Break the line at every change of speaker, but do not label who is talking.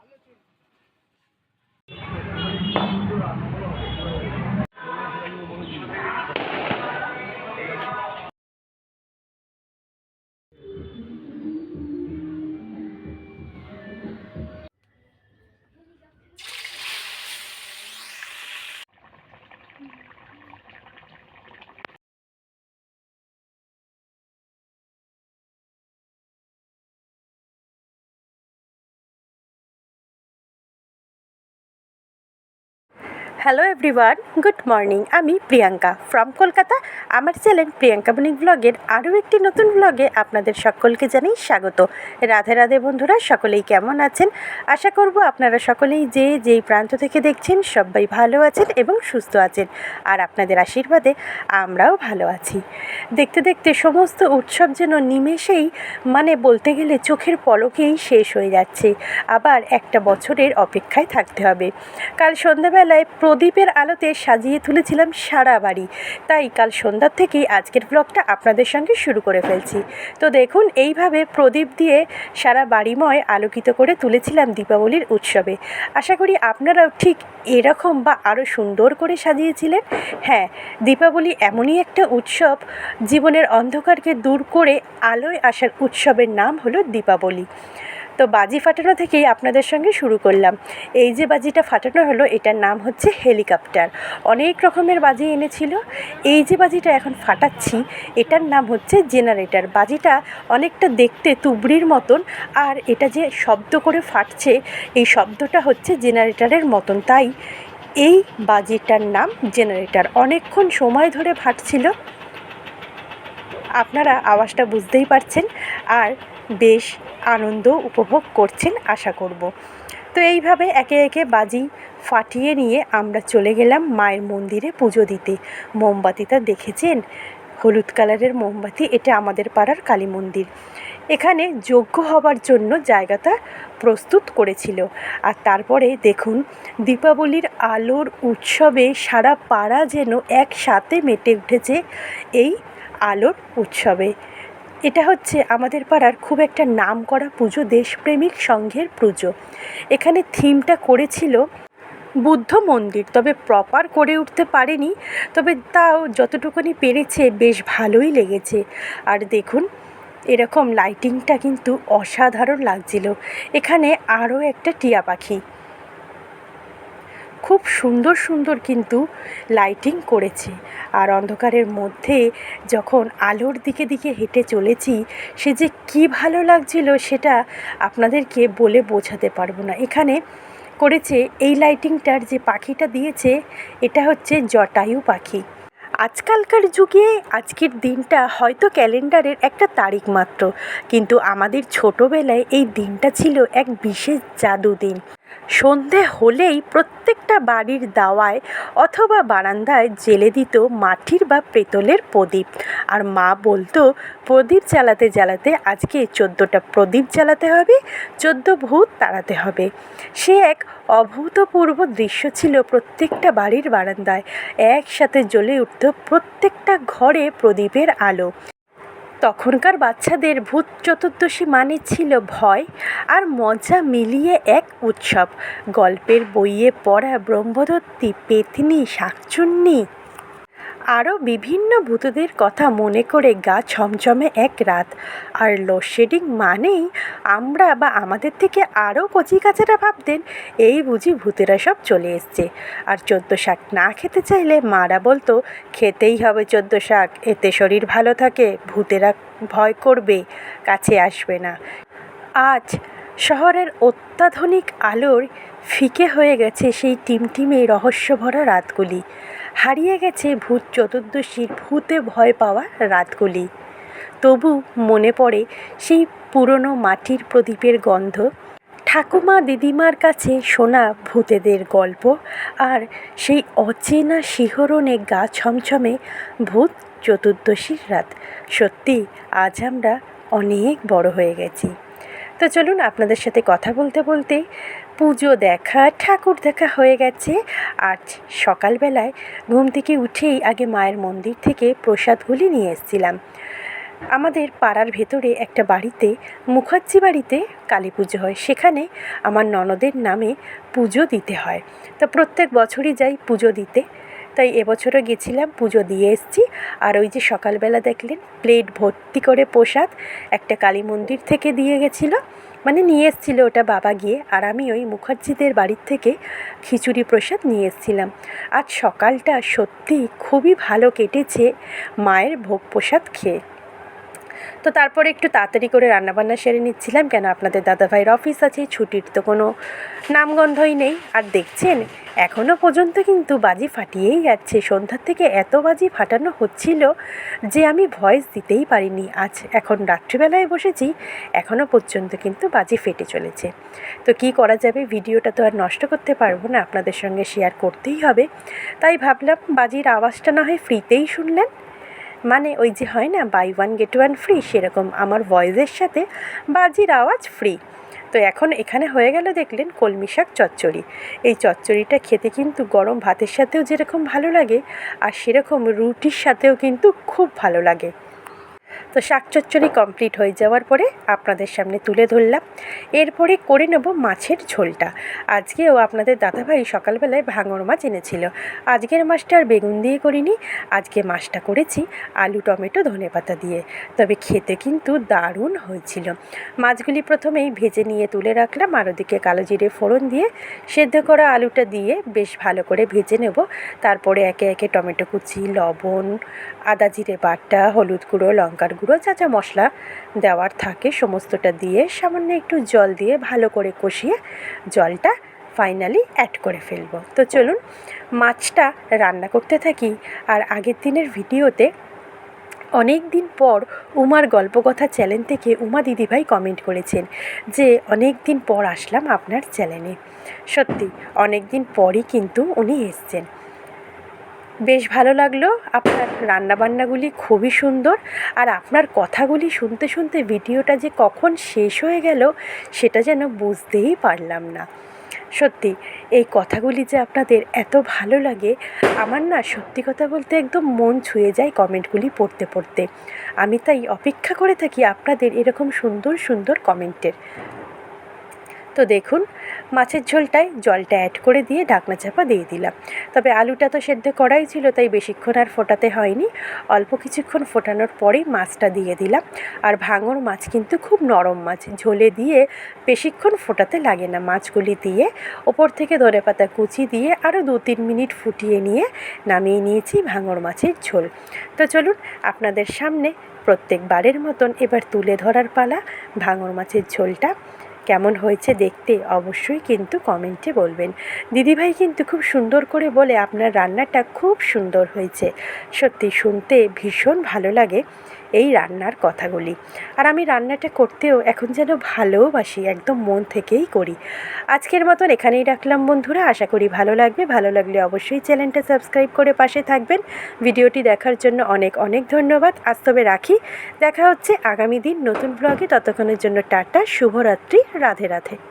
మళ్ళీ చూడు hello everyone good morning আমি প্রিয়াঙ্কা ফ্রম কলকাতা। আমার চ্যানেল প্রিয়াঙ্কা বণিক ব্লগের আরও একটি নতুন ব্লগে আপনাদের সকলকে জানাই স্বাগত। রাধে রাধে বন্ধুরা, সকলেই কেমন আছেন? আশা করব আপনারা সকলেই যে যেই প্রান্ত থেকে দেখছেন সবাই ভালো আছেন এবং সুস্থ আছেন। আর আপনাদের আশীর্বাদে আমরাও ভালো আছি। দেখতে দেখতে সমস্ত উৎসব যেন নিমেষেই মানে বলতে গেলে চোখের পলকেই শেষ হয়ে যাচ্ছে। আবার একটা বছরের অপেক্ষায় থাকতে হবে। কাল সন্ধ্যাবেলায় প্রদীপের আলোতে সাজিয়ে তুলেছিলাম সারা বাড়ি। তাই কাল সন্ধ্যার থেকেই আজকের ব্লগটা আপনাদের সঙ্গে শুরু করে ফেলছি। তো দেখুন, এইভাবে প্রদীপ দিয়ে সারা বাড়িময় আলোকিত করে তুলেছিলাম দীপাবলির উৎসবে। আশা করি আপনারাও ঠিক এরকম বা আরও সুন্দর করে সাজিয়েছিলেন। হ্যাঁ দীপাবলি এমনই একটা উৎসব, জীবনের অন্ধকারকে দূর করে আলোয় আসার উৎসবের নাম হলো দীপাবলি। তো বাজি ফাটানো থেকেই আপনাদের সঙ্গে শুরু করলাম। এই যে বাজিটা ফাটানো হলো, এটার নাম হচ্ছে হেলিকপ্টার। অনেক রকমের বাজি এনেছিল। এই যে বাজিটা এখন ফাটাচ্ছি, এটার নাম হচ্ছে জেনারেটর। বাজিটা অনেকটা দেখতে তুবড়ির মতন, আর এটা যে শব্দ করে ফাটছে, এই শব্দটা হচ্ছে জেনারেটরের মতন। তাই এই বাজিটার নাম জেনারেটর। অনেকক্ষণ সময় ধরে ফাটছিল। আপনারা আওয়াজটা বুঝতেই পারছেন। আর বেশ আনন্দ উপভোগ করছেন, আশা করব। তো এইভাবে একে একে বাজি ফাটিয়ে নিয়ে আমরা চলে গেলাম মায়ের মন্দিরে পুজো দিতে। মোমবাতিটা দেখেছেন? হলুদ কালারের মোমবাতি, এটা আমাদের পাড়ার কালী মন্দির। এখানে যোগ্য হবার জন্য জায়গাটা প্রস্তুত করেছিল। আর তারপরে দেখুন, দীপাবলির আলোর উৎসবে সারা পাড়া যেন একসাথে মেতে উঠেছে এই আলোর উৎসবে। এটা হচ্ছে আমাদের পাড়ার খুব একটা নাম করা পুজো, দেশপ্রেমিক সংঘের পুজো। এখানে থিমটা করেছিল বুদ্ধ মন্দির, তবে প্রপার করে উঠতে পারেনি, তবে তাও যতটুকুনি পেরেছে বেশ ভালোই লেগেছে। আর দেখুন, এরকম লাইটিংটা কিন্তু অসাধারণ লাগছিল। এখানে আরও একটা টিয়া পাখি। খুব সুন্দর সুন্দর কিন্তু লাইটিং করেছে। আর অন্ধকারের মধ্যে যখন আলোর দিকে দিকে হেঁটে চলেছি, সে যে কী ভালো লাগছিল সেটা আপনাদেরকে বলে বোঝাতে পারব না। এখানে করেছে এই লাইটিংটার যে পাখিটা দিয়েছে, এটা হচ্ছে জটায়ু পাখি। আজকালকার যুগে, আজকের দিনটা হয়তো ক্যালেন্ডারের একটা তারিখ মাত্র, কিন্তু আমাদের ছোটোবেলায় এই দিনটা ছিল এক বিশেষ জাদু দিন সন্ধে হলেই প্রত্যেকটা বাড়ির দাওয়ায় অথবা বারান্দায় জেলে দিত মাটির বা পেতলের প্রদীপ। আর মা বলতো, প্রদীপ জ্বালাতে জ্বালাতে আজকে চোদ্দোটা প্রদীপ জ্বালাতে হবে, চোদ্দ ভূত তাড়াতে হবে। সে এক অভূতপূর্ব দৃশ্য ছিল প্রত্যেকটা বাড়ির বারান্দায়। একসাথে জ্বলে উঠত প্রত্যেকটা ঘরে প্রদীপের আলো। তখনকার বাচ্চাদের ভূত চতুর্দশী মানে ছিল ভয় আর মজা মিলিয়ে এক উৎসব। গল্পের বইয়ে পড়া ব্রহ্মদত্তী, পেতনি, শাকচুন্নি আরও বিভিন্ন ভূতদের কথা মনে করে গা ছমছমে এক রাত। আর লোডশেডিং মানেই আমরা বা আমাদের থেকে আরও কচিকাচারা ভাবতেন, এই বুঝি ভূতেরা সব চলে এসছে। আর চোদ্দ শাক না খেতে চাইলে মারা বলতো, খেতেই হবে চোদ্দ শাক, এতে শরীর ভালো থাকে, ভূতেরা ভয় করবে, কাছে আসবে না। আজ শহরের অত্যাধুনিক আলোর ফিকে হয়ে গেছে সেই টিমটিমে রহস্যভরা রাতগুলি। হারিয়ে গেছে ভূত চতুর্দশীর ভূতে ভয় পাওয়া রাতগুলি। তবু মনে পড়ে সেই পুরনো মাটির প্রদীপের গন্ধ। ঠাকুমা দিদিমার কাছে শোনা ভূতেদের গল্প আর সেই অচেনা শিহরণে গা ছমছমে ভূত চতুর্দশীর রাত। সত্যি, আজ আমরা অনেক বড় হয়ে গেছি। তো চলুন আপনাদের সাথে কথা বলতে বলতে পুজো দেখা, ঠাকুর দেখা হয়ে গেছে। আজ সকালবেলায় ঘুম থেকে উঠেই আগে মায়ের মন্দির থেকে প্রসাদগুলি নিয়ে এসেছিলাম। আমাদের পাড়ার ভেতরে একটা বাড়িতে, মুখার্জি বাড়িতে কালী পুজো হয়। সেখানে আমার ননদের নামে পুজো দিতে হয়। তো প্রত্যেক বছরই যাই পুজো দিতে। তাই এবছরও গেছিলাম, পুজো দিয়ে এসেছি। আর ওই যে সকালবেলা দেখলেন, প্লেট ভর্তি করে প্রসাদ, একটা কালী মন্দির থেকে দিয়ে গেছিল। মানে নিয়ে এসেছিল ওটা বাবা গিয়ে। আর আমি ওই মুখার্জিদের বাড়ির থেকে খিচুড়ি প্রসাদ নিয়ে এসেছিলাম। আজ সকালটা সত্যি খুবই ভালো কেটেছে মায়ের ভোগ প্রসাদ খেয়ে। তো তারপরে একটু তাড়াতাড়ি করে রান্নাবান্না সেরে নিচ্ছিলাম। কেন আপনাদের দাদাভাইয়ের অফিস আছে, ছুটির তো কোনো নামগন্ধই নেই। আর দেখছেন এখনও পর্যন্ত কিন্তু বাজি ফাটিয়েই যাচ্ছে। সন্ধ্যার থেকে এত বাজি ফাটানো হচ্ছিল যে আমি ভয়েস দিতেই পারিনি। আজ এখন রাত্রিবেলায় বসেছি এখনও পর্যন্ত কিন্তু বাজি ফেটে চলেছে। তো কি করা যাবে? ভিডিওটা তো আর নষ্ট করতে পারব না, আপনাদের সঙ্গে শেয়ার করতেই হবে। তাই ভাবলাম বাজির আওয়াজটা না হয় ফ্রিতেই শুনলেন। মানে ওই যে হয় না buy one get one free সেরকম আমার ভয়েসের সাথে বাজির আওয়াজ ফ্রি তো এখন এখানে হয়ে গেল দেখলেন কলমি শাক চচ্চড়ি। এই চচ্চড়িটা খেতে কিন্তু গরম ভাতের সাথেও যেরকম ভালো লাগে, আর সেরকম রুটির সাথেও কিন্তু খুব ভালো লাগে। তো শাক চচ্চড়ি কমপ্লিট হয়ে যাওয়ার পরে আপনাদের সামনে তুলে ধরলাম। এরপরে করে নেব মাছের ঝোলটা। আজকেও আপনাদের দাদাভাই সকালবেলায় ভাঙর মাছ এনেছিল। আজকের মাছটা আর বেগুন দিয়ে করিনি। আজকে মাছটা করেছি আলু, টমেটো ধনেপাতা দিয়ে। তবে খেতে কিন্তু দারুণ হয়েছিল। মাছগুলি প্রথমেই ভেজে নিয়ে তুলে রাখলাম আর ওদিকে কালো জিরে ফোড়ন দিয়ে সেদ্ধ করা আলুটা দিয়ে বেশ ভালো করে ভেজে নেব। তারপরে একে একে টমেটো কুচি, লবণ, আদা জিরে বাটা, হলুদ গুঁড়ো লঙ্কার গুঁড়ো যা মশলা দেওয়ার থাকে সমস্তটা দিয়ে সামান্য একটু জল দিয়ে ভালো করে কষিয়ে জলটা ফাইনালি অ্যাড করে ফেলব। তো চলুন মাছটা রান্না করতে থাকি আর আগের দিনের ভিডিওতে অনেক দিন পর উমার গল্পকথা চ্যানেল থেকে উমা দিদিভাই কমেন্ট করেছেন যে অনেক দিন পর আসলাম আপনার চ্যানেলে সত্যি, অনেক দিন পরই কিন্তু উনি এসছেন। বেশ ভালো লাগল। আপনার রান্নাবান্নাগুলি খুবই সুন্দর আর আপনার কথাগুলি শুনতে শুনতে ভিডিওটা যে কখন শেষ হয়ে গেল সেটা যেন বুঝতেই পারলাম না। সত্যি, এই কথাগুলি যে আপনাদের এত ভালো লাগে, আমার না সত্যি কথা বলতে একদম মন ছুঁয়ে যায় কমেন্টগুলি পড়তে পড়তে। আমি তাই অপেক্ষা করে থাকি আপনাদের এরকম সুন্দর সুন্দর কমেন্টের। তো দেখুন মাছের ঝোলটায় জলটা অ্যাড করে দিয়ে ঢাকনা চাপা দিয়ে দিলাম। তবে আলুটা তো সেদ্ধ করাই ছিল, তাই বেশিক্ষণ আর ফোটাতে হয়নি। অল্প কিছুক্ষণ ফোটানোর পরেই মাছটা দিয়ে দিলাম। আর ভাঙর মাছ কিন্তু খুব নরম মাছ, ঝোলে দিয়ে বেশিক্ষণ ফোটাতে লাগে না মাছগুলি দিয়ে। ওপর থেকে ধরে পাতা কুচি দিয়ে আরও দু তিন মিনিট ফুটিয়ে নিয়ে নামিয়ে নিয়েছি ভাঙর মাছের ঝোল। তো চলুন আপনাদের সামনে প্রত্যেকবারের মতন এবার তুলে ধরার পালা ভাঙর মাছের ঝোলটা। কেমন হয়েছে দেখতে অবশ্যই কিন্তু কমেন্টে বলবেন। দিদিভাই কিন্তু খুব সুন্দর করে বলে আপনার রান্নাটা খুব সুন্দর হয়েছে। সত্যি শুনতে ভীষণ ভালো লাগে। এই রান্নার কথাগুলি। আর আমি রান্নাটা করতেও এখন যেন ভালোবাসি, একদম মন থেকেই করি। আজকের মতন এখানেই রাখলাম বন্ধুরা। আশা করি ভালো লাগবে। ভালো লাগলে অবশ্যই চ্যানেলটা সাবস্ক্রাইব করে পাশে থাকবেন। ভিডিওটি দেখার জন্য অনেক অনেক ধন্যবাদ। আজ তবে রাখি। দেখা হচ্ছে আগামী দিন নতুন ব্লগে ততক্ষণের জন্য টাটা। শুভরাত্রি। রাধে রাধে।